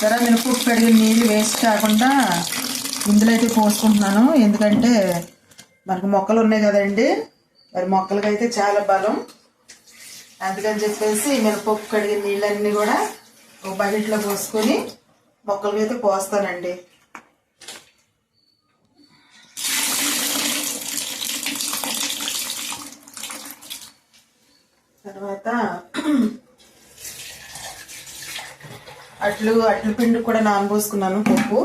సరే మినపప్పు కడిగిన నీళ్ళు వేస్ట్ కాకుండా ఇందులో అయితే పోసుకుంటున్నాను. ఎందుకంటే మనకు మొక్కలు ఉన్నాయి కదండి. మరి మొక్కలకి అయితే చాలా బలం. అందుకని చెప్పేసి మినపప్పు కడిగిన నీళ్ళన్నీ కూడా ఒక బకెట్లో పోసుకొని మొక్కలకి అయితే పోస్తానండి. తర్వాత అట్లు అట్ల పిండి కూడా నానబోసుకున్నాను పప్పు.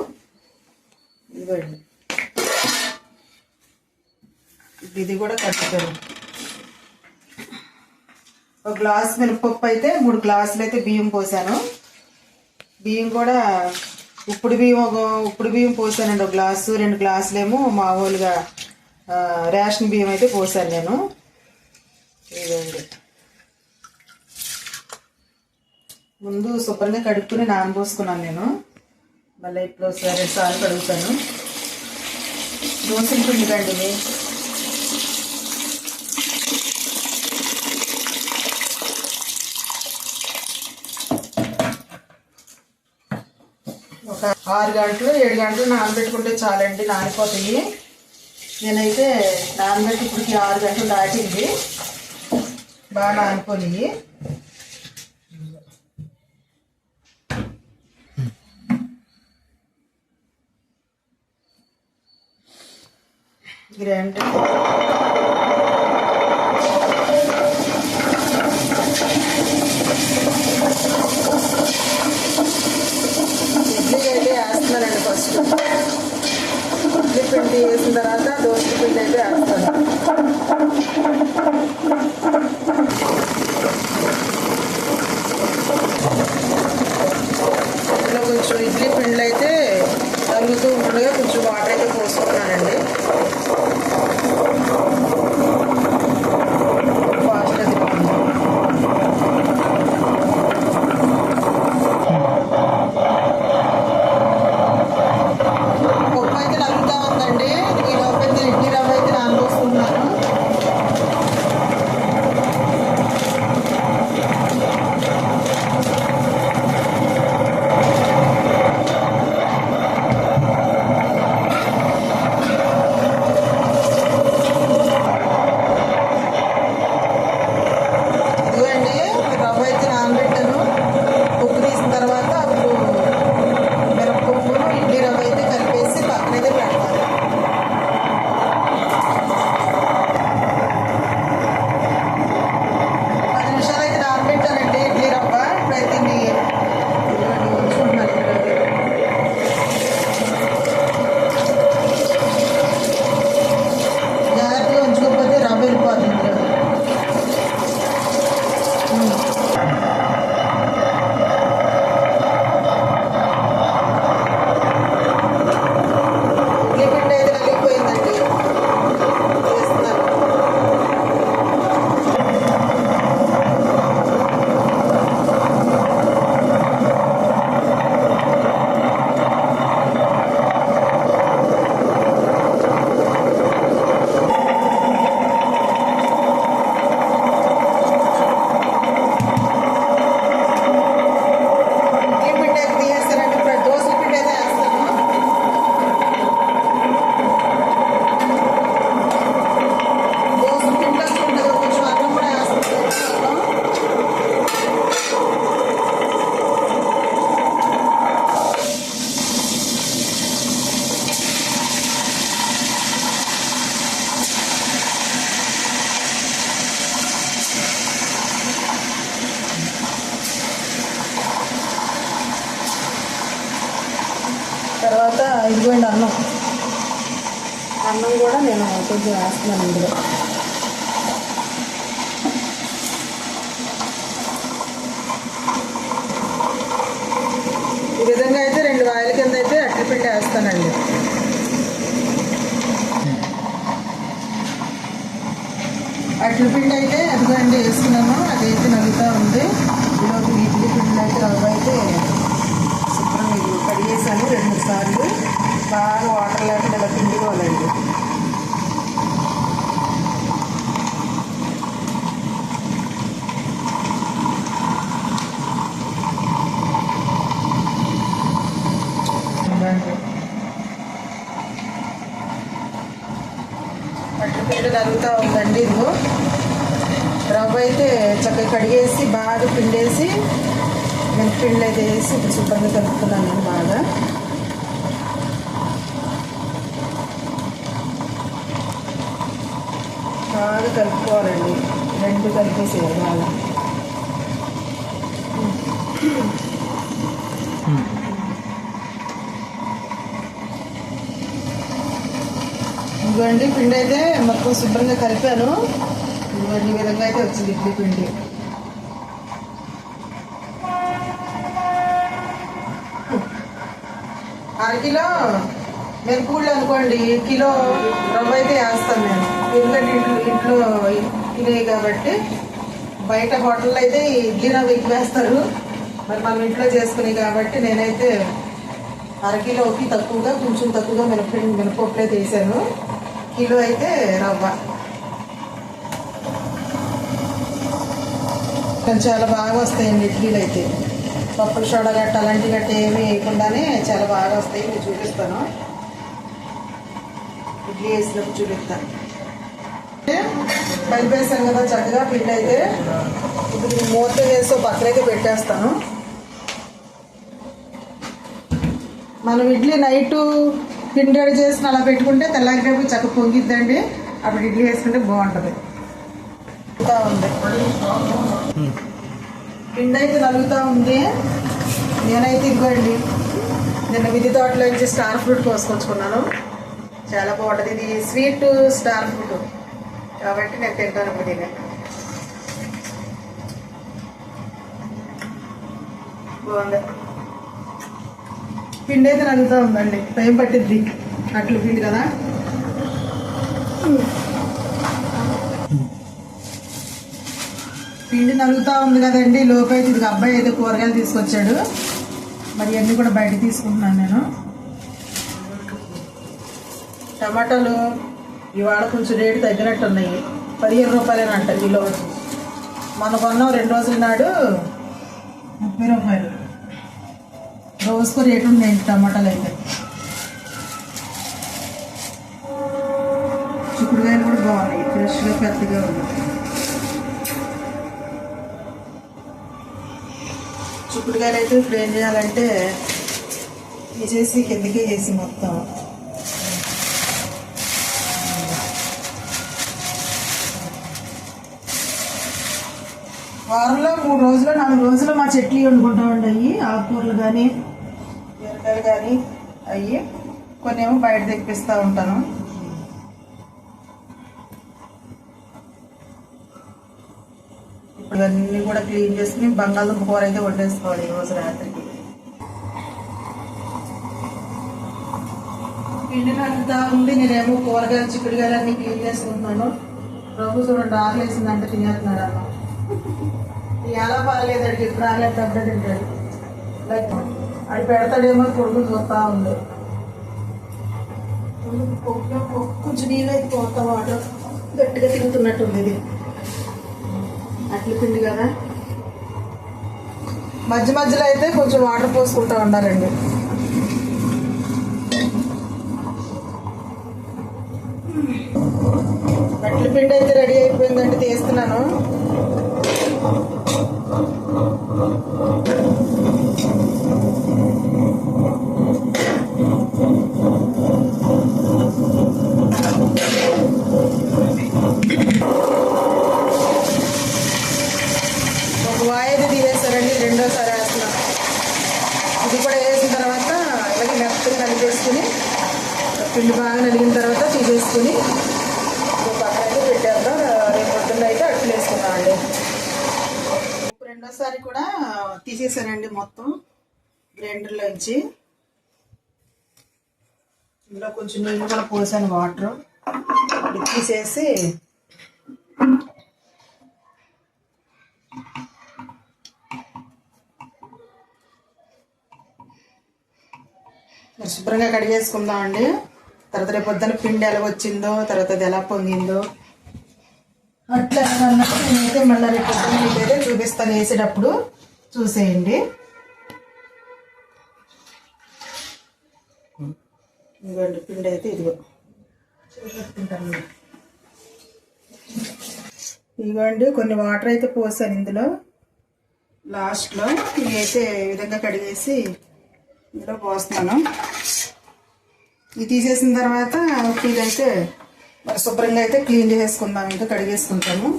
ఇదిగోండి. ఇది కూడా కట్టుతారు ఒక గ్లాస్ మినపప్పు అయితే మూడు గ్లాసులు అయితే బియ్యం పోసాను. బియ్యం కూడా ఉప్పుడు బియ్యం ఒక ఉప్పుడు బియ్యం పోసానండి. ఒక గ్లాసు రెండు గ్లాసులేమో మామూలుగా రేషన్ బియ్యం అయితే పోసాను నేను. ఇదండి ముందు శుభ్రంగా కడుక్కుని నానబోసుకున్నాను నేను. మళ్ళీ ఇప్పుడు సరే సార్లు కడుగుతాను. దోశల పిండి ఇది ఒక ఆరు గంటలు ఏడు గంటలు నానబెట్టుకుంటే చాలండి నానిపోతాయి. నేనైతే నానబెట్టి ఇప్పటికి ఆరు గంటలు దాటింది. బాగా నానిపోయి గ్రైండర్ ఇడ్లీ అయితే వేస్తున్నానండి ఫస్ట్. ఇడ్లీ పిండి వేసిన తర్వాత దోశ పిండి అయితే వేస్తాను వేస్తున్నాను ఇందులో ఈ విధంగా అయితే రెండు వాయిల కింద అయితే అట్ల పిండి వేస్తానండి. అట్ల పిండి అయితే అదిగోండి వేస్తున్నాను. అదైతే నలుగుతూ ఉంది. ఈలోపు ఇడ్లీ పిండి అయితే రవ్వ అయితే శుభ్రం కడిగేసాను రెండు సార్లు. బాగా వాటర్ లేకుండా ఇలా పిండుకోవాలండి ఉందండి ఇదిగో రవ్వ అయితే చక్కగా కడిగేసి బాగా పిండేసి పిండి అయితే వేసి ఇప్పుడు శుభ్రంగా కలుపుతున్నాను నేను బాగా. బాగా కలుపుకోవాలండి. రెండు కలిపేసేయాలి బాగా. ఇదిగోండి పిండి అయితే మొత్తం శుభ్రంగా కలిపాను. ఇదిగోండి ఈ విధంగా అయితే వచ్చింది ఇడ్లీ పిండి. అరకిలో మిరపగుళ్ళు అనుకోండి కిలో రవ్వ అయితే వేస్తాం నేను ఎందుకంటే ఇంట్లో ఇంట్లో తినేవి కాబట్టి బయట హోటల్లో అయితే ఇడ్లీ రవ్వ వేస్తారు. మరి మనం ఇంట్లో చేసుకునేవి కాబట్టి నేనైతే అరకిలోకి తక్కువగా కొంచెం తక్కువగా మినప మినపప్పులే తీసాను. కిలో అయితే రవ్వ. కానీ చాలా బాగా వస్తాయండి ఇడ్లీలు అయితే. పప్పుల సోడా గట్ట అలాంటి గట్ట ఏమీ వేయకుండానే చాలా బాగా వస్తాయి. నేను చూపిస్తాను. ఇడ్లీ వేసినప్పుడు చూపిస్తాను. కలిపేసాను కదా చక్కగా పిండి అయితే. ఇప్పుడు మూత వేసి పక్కనైతే పెట్టేస్తాను. మనం ఇడ్లీ నైట్ పిండి రెడీ చేసిన అలా పెట్టుకుంటే తెల్లారిటప్పుడు చక్క పొంగిద్దండి. అప్పుడు ఇడ్లీ వేసుకుంటే బాగుంటుంది. ఉంది hmm. పిండి అయితే నలుగుతూ ఉంది. నేనైతే ఇవ్వండి. నిన్న విధి తోటలో నుంచి స్టార్ ఫ్రూట్ కోసుకొచ్చుకున్నాను. చాలా బాగుంటుంది. ఇది స్వీట్ స్టార్ ఫ్రూట్. కాబట్టి నేను తింటాను ఇప్పుడు దీన్ని. బాగుంది. పిండి అయితే నలుగుతూ ఉందండి. టైం పట్టిద్ది. అట్లు పిండి కదా. పిండి నలుగుతూ ఉంది కదండి. లోపు అయితే ఇది అబ్బాయి అయితే కూరగాయలు తీసుకొచ్చాడు. మరి అన్నీ కూడా బయట తీసుకుంటున్నాను నేను. టమాటాలు ఇవాళ కొంచెం రేటు తగ్గినట్టు ఉన్నాయి పదిహేను రూపాయలేనంట కిలో. మన కొన్నాం రెండు రోజుల నాడు ముప్పై రూపాయలు. రోజుకు రేటు ఉన్నాయండి టమాటాలు అయితే. చిక్కుడుగాయలు కూడా బాగున్నాయి. ఫ్రెష్గా పెద్దగా ఉంది చిక్కుడుకాయలు అయితే ఇప్పుడు ఏం చేయాలంటే వేసేసి కిందకే చేసి మొత్తం. వారంలో మూడు రోజులు నాలుగు రోజులు మా చెట్లు వండుకుంటా ఉంటాయి ఆకుకూరలు కానీ బీరకాయలు కానీ అవి కొన్ని ఏమో బయట తెప్పిస్తూ ఉంటాను. ఇవన్నీ కూడా క్లీన్ చేసుకుని బంగాళదుంప కూర అయితే వండేసుకోవాలి ఈరోజు రోజు రాత్రికి పిండి ఉంది నేనేమో కూరగాయలు చిక్కుడుగాయలు అన్నీ క్లీన్ చేసుకుంటున్నాను. ప్రభు చూడండి ఆకలి తినేస్తున్నాడు అన్న ఎలా బాగాలేదండి ఇప్పుడు ఆగలేదు దెబ్బ తింటాడు. లైక్ అది పెడతాడేమో కొడుకు చూస్తూ ఉంది. కొంచెం నీళ్ళు అయితే పోతా వాటర్ గట్టిగా తిరుగుతున్నట్టుంది ఇది. అట్ల పిండి కదా? మధ్య మధ్యలో అయితే కొంచెం వాటర్ పోసుకుంటూ ఉండాలండి. అట్ల పిండి అయితే రెడీ అయిపోయిందండి తీస్తున్నాను. ఒక వాయిదా తీసేస్తారండి రెండోసారి వేస్తున్నాను ఇది కూడా వేసిన తర్వాత ఇలాగే మెత్తగా కలిపేసుకుని పిండి బాగా నలిగిన తర్వాత తీసేసుకుని పక్కనైతే పక్కన అయితే పెట్టేద్దాం రేపు పొద్దున్న అయితే అట్లు వేసుకున్నామండి ఇప్పుడు రెండోసారి కూడా తీసేసానండి మొత్తం గ్రైండర్లోంచి. ఇందులో కొంచెం నీళ్ళు కూడా పోసాను వాటర్. తీసేసి శుభ్రంగా కడిగేసుకుందామండి. తర్వాత రేపు పొద్దున పిండి ఎలా వచ్చిందో తర్వాత అది ఎలా పొంగిందో. అట్లా అన్నట్టు నేనైతే మళ్ళీ రేపు పొద్దున మీకైతే చూపిస్తాను వేసేటప్పుడు చూసేయండి. ఇదిగోండి పిండి అయితే ఇదిగో. చూపెట్టుకుంటాను. ఇదిగోండి కొన్ని వాటర్ అయితే పోసాను ఇందులో. లాస్ట్లో ఇవి అయితే ఈ విధంగా కడిగేసి ఇందులో పోస్తున్నాను. ఇది తీసేసిన తర్వాత ఇదైతే మరి శుభ్రంగా అయితే క్లీన్ చేసేసుకుందాం ఇంకా కడిగేసుకుంటాము.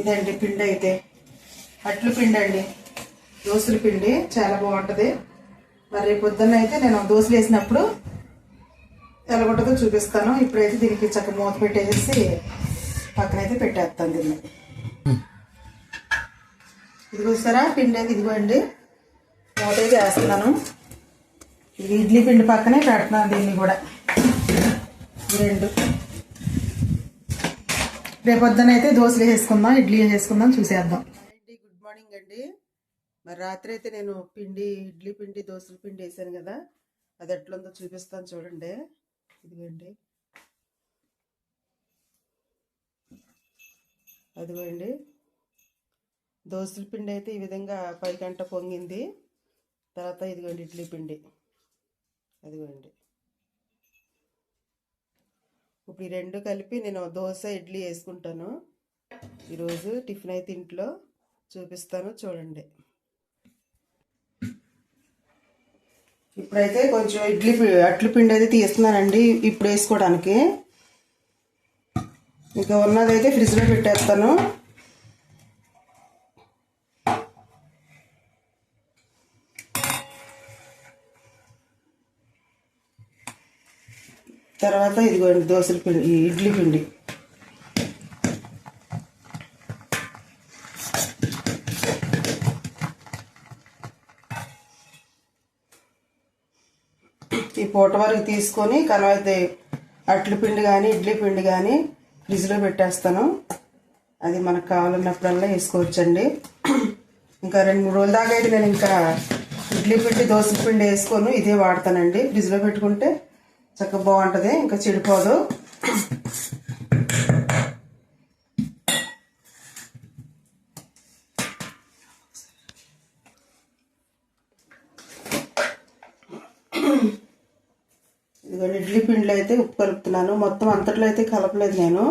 ఇదండి పిండి అయితే. అట్లు పిండి అండి. దోశల పిండి చాలా బాగుంటుంది. మరి రేపు పొద్దున్న అయితే నేను దోశలు వేసినప్పుడు ఎలా ఉంటుందో చూపిస్తాను. ఇప్పుడైతే దీనికి చక్క మూత పెట్టేసి పక్కనైతే పెట్టేస్తాను దీన్ని. ఇది చూస్తారా పిండి అయితే ఇదిగో అండి మూత అయితే వేస్తున్నాను. ఇది ఇడ్లీ పిండి పక్కనే పెడుతున్నాను దీన్ని కూడా. రెండు. రేపొద్దున అయితే దోశలు వేసుకుందాం ఇడ్లీ వేసుకుందాం చూసేద్దాం. గుడ్ మార్నింగ్ అండి. మరి రాత్రి అయితే నేను పిండి ఇడ్లీ పిండి దోశల పిండి వేసాను కదా. అది ఎట్లుందో చూపిస్తాను చూడండి. ఇదిగోండి. అదిగోండి. దోశల పిండి అయితే ఈ విధంగా పైకంట పొంగింది. తర్వాత ఇదిగోండి ఇడ్లీ పిండి. అదిగోండి. ఇప్పుడు ఈ రెండు కలిపి నేను దోశ ఇడ్లీ వేసుకుంటాను. ఈరోజు టిఫిన్ అయితే ఇంట్లో చూపిస్తాను చూడండి. ఇప్పుడైతే కొంచెం ఇడ్లీ పి- అట్ల పిండి అయితే తీస్తున్నానండి ఇప్పుడు వేసుకోవడానికి. ఇంకా ఉన్నదైతే ఫ్రిడ్జ్లో పెట్టేస్తాను. తర్వాత ఇదిగోండి దోశల పిండి ఇడ్లీ పిండి. ఈ పూట వరకు తీసుకొని కనవైతే అట్ల పిండి కానీ ఇడ్లీ పిండి కానీ ఫ్రిడ్జ్లో పెట్టేస్తాను. అది మనకు కావాలన్నప్పుడల్లా వేసుకోవచ్చండి. ఇంకా రెండు మూడు రోజుల దాకా అయితే నేను ఇంకా ఇడ్లీ పిండి దోశ పిండి వేసుకోను. ఇదే వాడతానండి. ఫ్రిడ్జ్లో పెట్టుకుంటే చక్కగా బాగుంటుంది ఇంకా చెడిపోదు. ఇదిగోండి ఇడ్లీ పిండిలో అయితే ఉప్పు కలుపుతున్నాను. మొత్తం అంతట్లో అయితే కలపలేదు నేను.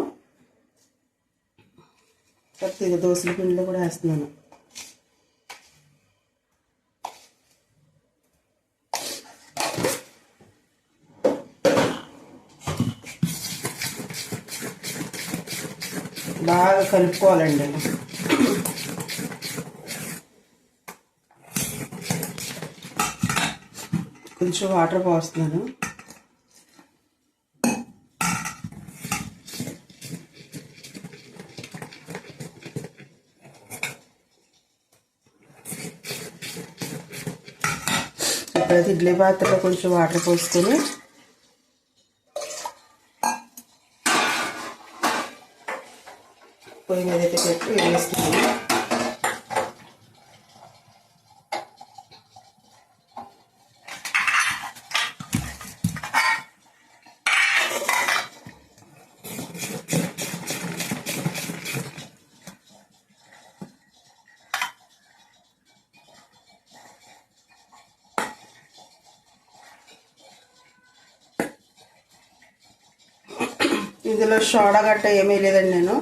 కాకపోతే దోశల పిండిలో కూడా వేస్తున్నాను. బాగా కలుపుకోవాలండి. కొంచెం వాటర్ పోస్తున్నాను. ఇప్పుడైతే ఇడ్లీ పాత్రలో కొంచెం వాటర్ పోసుకొని పొయ్యి మీద అయితే పెట్టి వేస్తున్నాను. ఇందులో సోడా గట్ట ఏమీ లేదండి నేను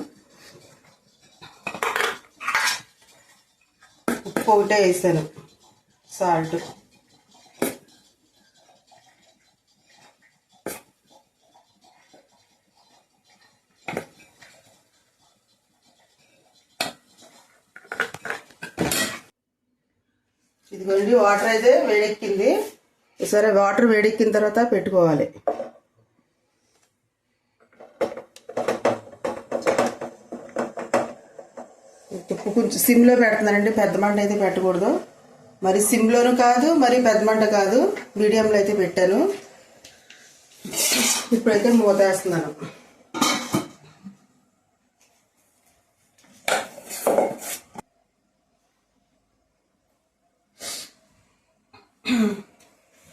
ఉప్పు ఒకటే వేసాను సాల్ట్. ఇదిగోండి వాటర్ అయితే వేడెక్కింది. సరే వాటర్ వేడెక్కిన తర్వాత పెట్టుకోవాలి ఉప్పు కొంచెం సిమ్లో పెడుతున్నానండి పెద్ద మంట అయితే పెట్టకూడదు. మరి సిమ్లోనూ కాదు మరి పెద్ద మంట కాదు. మీడియంలో అయితే పెట్టాను. ఇప్పుడైతే మూత వేస్తున్నాను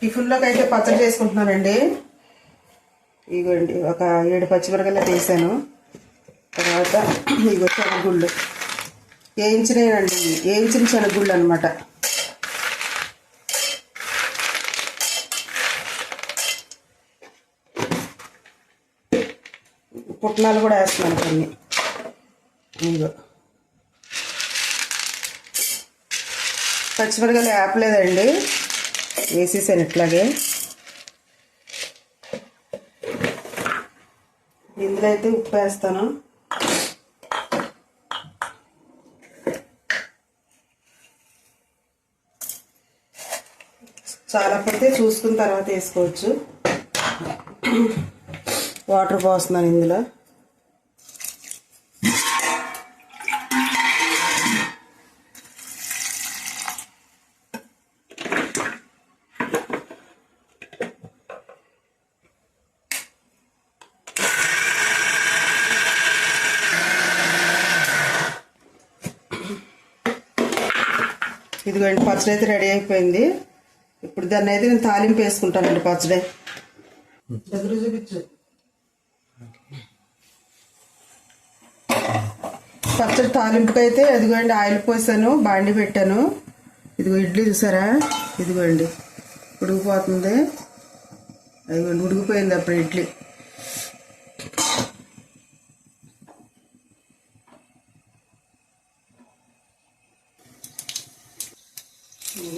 టిఫిన్లోకి అయితే పచ్చడి చేసుకుంటున్నానండి. ఇగోండి ఒక ఏడు పచ్చిమిరకాయలు తీసాను. తర్వాత ఇగో గుళ్ళు వేయించినాయండి. వేయించిన శనగుళ్ళు అనమాట పుట్నాలు కూడా వేస్తున్నాను కొన్ని. ఇదిగో. పచ్చిమిరకాయలు ఆపలేదండి. వేసేసాను ఇట్లాగే. ఇందులో అయితే ఉప్పు వేస్తాను. చాలా పడితే చూసుకున్న తర్వాత వేసుకోవచ్చు. వాటర్ పోస్తున్నాను ఇందులో. ఇదిగోండి పచ్చడి అయితే రెడీ అయిపోయింది. ఇప్పుడు దాన్ని అయితే నేను తాలింపు వేసుకుంటానండి పచ్చడి. దగ్గర చూపించు. పచ్చడి తాలింపుకి అయితే ఇదిగోండి ఆయిల్ పోసాను బాండి పెట్టాను. ఇదిగో ఇడ్లీ చూసారా? ఇదిగోండి. ఉడికిపోతుంది. అదిగోండి ఉడికిపోయింది అప్పుడు ఇడ్లీ.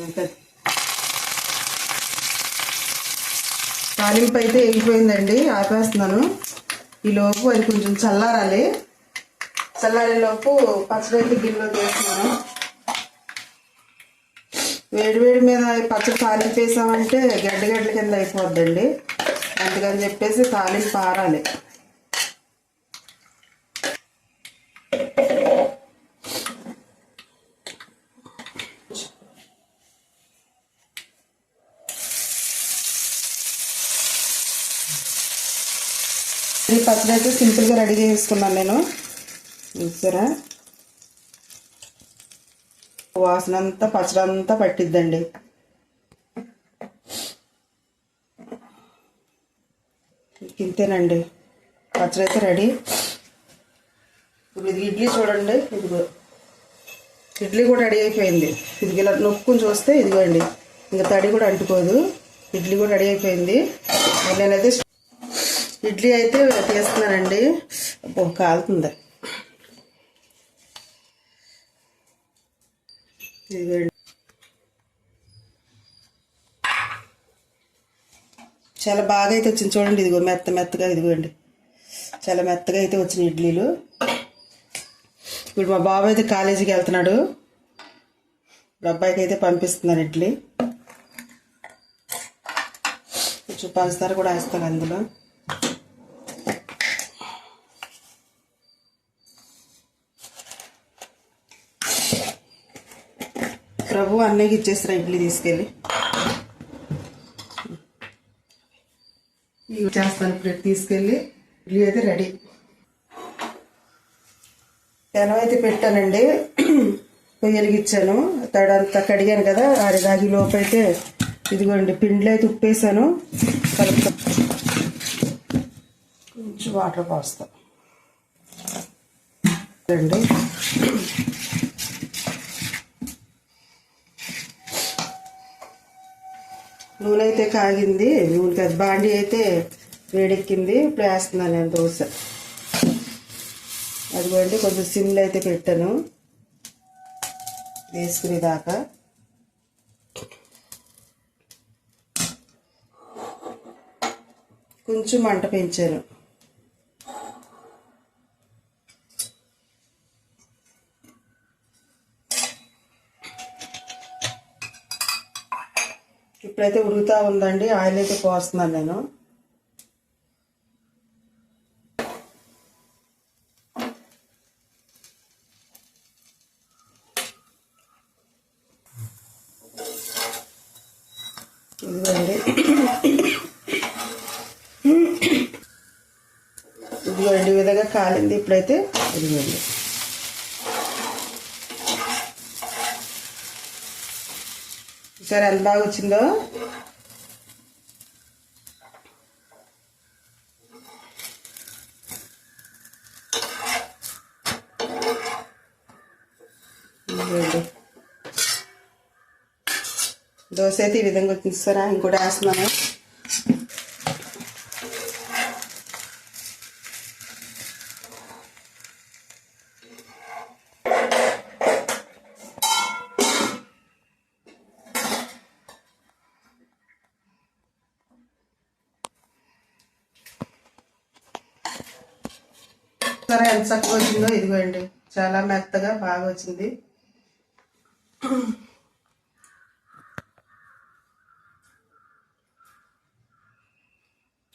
ఇంకా తాలింపు అయితే ఎగిపోయిందండి ఆపేస్తున్నాను. ఈ లోపు అది కొంచెం చల్లారాలి. చల్లారేలోపు పచ్చడి గిన్నెలో తీస్తున్నాను వేడి వేడి మీద పచ్చడి తాలింపు వేసామంటే గడ్డగడ్డల కింద అయిపోద్దండి. అందుకని చెప్పేసి తాలింపు ఆరాలి. పచ్చడి అయితే సింపుల్గా రెడీ చేసుకున్నాను నేను. చూసారా? వాసన అంతా పచ్చడి అంతా పట్టిద్దండి. ఇంతేనండి. పచ్చడి అయితే రెడీ. ఇప్పుడు ఇది ఇడ్లీ చూడండి. ఇదిగో. ఇడ్లీ కూడా రెడీ అయిపోయింది. ఇది ఇలా నొక్కుని చూస్తే ఇదిగోండి. ఇంకా తడి కూడా అంటుకోదు. ఇడ్లీ కూడా రెడీ అయిపోయింది. నేనైతే ఇడ్లీ అయితే తీస్తున్నానండి కాలుతుంది. చాలా బాగా అయితే వచ్చింది. చూడండి ఇదిగో మెత్త మెత్తగా ఇదిగోండి. చాలా మెత్తగా అయితే వచ్చిన ఇడ్లీలు. ఇప్పుడు మా బాబు అయితే కాలేజీకి వెళ్తున్నాడు. ఇప్పుడు అబ్బాయికి అయితే పంపిస్తున్నాను ఇడ్లీ. కొంచెం పంచదార కూడా వేస్తాను అందులో ప్రభు అన్నయ్యకి ఇచ్చేస్తారా ఇడ్లీ తీసుకెళ్ళి? ఇవి చేస్తాను ఇప్పుడు తీసుకెళ్ళి ఇడ్లీ అయితే రెడీ. పెనం అయితే పెట్టానండి. పొయ్యి వెలిగించాను తడంతా కడిగాను కదా ఆరిదాగి లోపు అయితే ఇదిగోండి పిండిలో అయితే ఉప్పేసాను. కలుపుతా. కొంచెం వాటర్ పోస్తా. అండి నూనె అయితే కాగింది. నూనె కాదు బాండి అయితే వేడెక్కింది. ఇప్పుడు వేస్తున్నాను నేను దోశ. అదిగోండి కొంచెం సిమ్లో అయితే పెట్టాను. వేసుకునేదాకా. కొంచెం మంట పెంచాను. ఇప్పుడైతే ఉడుకుతా ఉందండి ఆయిల్ అయితే పోస్తున్నాను నేను. ఇదిగోండి. ఇదిగోండి ఈ విధంగా కాలింది ఇప్పుడైతే ఇదిగోండి. చూసారు ఎంత బాగా వచ్చిందో? దోశ అయితే ఈ విధంగా వచ్చింది. సార్ ఇంకోటి వేస్తున్నాను సరే ఎంత చక్కగా వచ్చిందో ఇదిగోండి చాలా మెత్తగా బాగా వచ్చింది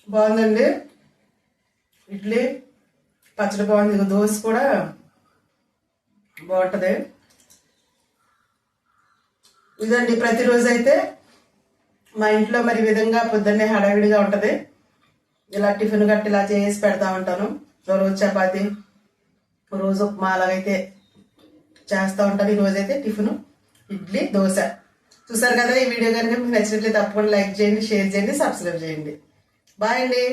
బాగుందండి. ఇడ్లీ పచ్చడి బాగుంది. దోశ కూడా బాగుంటుంది. ఇదండి ప్రతిరోజు అయితే మా ఇంట్లో మరి ఈ విధంగా పొద్దున్నే హడావిడిగా ఉంటుంది. ఇలా టిఫిన్ గట్టి ఇలా చేసి పెడతా ఉంటాను. రోజు చపాతి రోజు ఉప్మా అలాగైతే చేస్తూ ఉంటాను ఈరోజైతే టిఫిన్ ఇడ్లీ దోశ. చూసారు కదా ఈ వీడియో కనుక మీకు నచ్చినట్లయితే తప్పకుండా లైక్ చేయండి షేర్ చేయండి సబ్స్క్రైబ్ చేయండి. బాయ్ అండి.